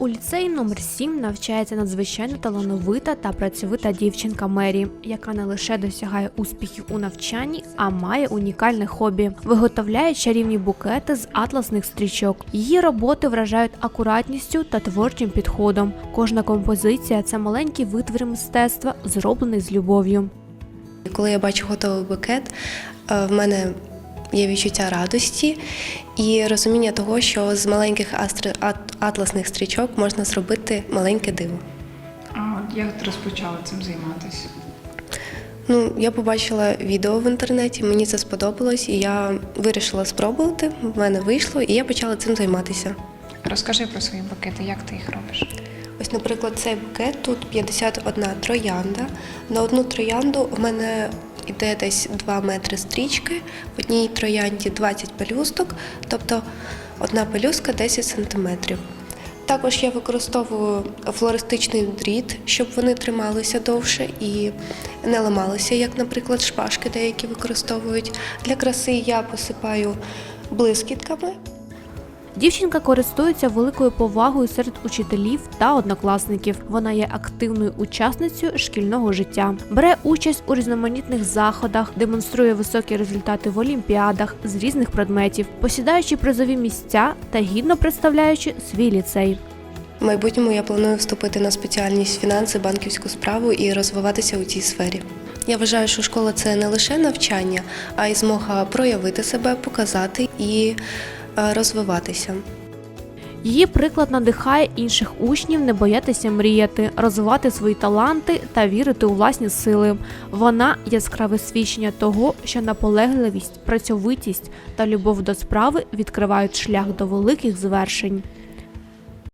У ліцеї номер 7 навчається надзвичайно талановита та працьовита дівчинка Мері, яка не лише досягає успіхів у навчанні, а має унікальне хобі. Виготовляє чарівні букети з атласних стрічок. Її роботи вражають акуратністю та творчим підходом. Кожна композиція це маленький витвір мистецтва, зроблений з любов'ю. Коли я бачу готовий букет, е, в мене є відчуття радості і розуміння того, що з маленьких атласних стрічок можна зробити маленьке диво. А як ти розпочала цим займатися? Ну, я побачила відео в інтернеті, мені це сподобалось, і я вирішила спробувати. В мене вийшло, і я почала цим займатися. Розкажи про свої букети, як ти їх робиш? Ось, наприклад, цей букет тут 51 троянда. На одну троянду в мене йде десь 2 метри стрічки, в одній троянді 20 пелюсток, тобто одна пелюстка 10 сантиметрів. Також я використовую флористичний дріт, щоб вони трималися довше і не ламалися, як, наприклад, шпажки деякі використовують. Для краси я посипаю блискітками, Дівчинка користується великою повагою серед учителів та однокласників. Вона є активною учасницею шкільного життя, бере участь у різноманітних заходах, демонструє високі результати в олімпіадах з різних предметів, посідаючи призові місця та гідно представляючи свій ліцей. В майбутньому я планую вступити на спеціальність фінанси, банківську справу і розвиватися у цій сфері. Я вважаю, що школа це не лише навчання, а й змога проявити себе, показати і розвиватися. Її приклад надихає інших учнів не боятися мріяти, розвивати свої таланти та вірити у власні сили. Вона яскраве свідчення того, що наполегливість, працьовитість та любов до справи відкривають шлях до великих звершень.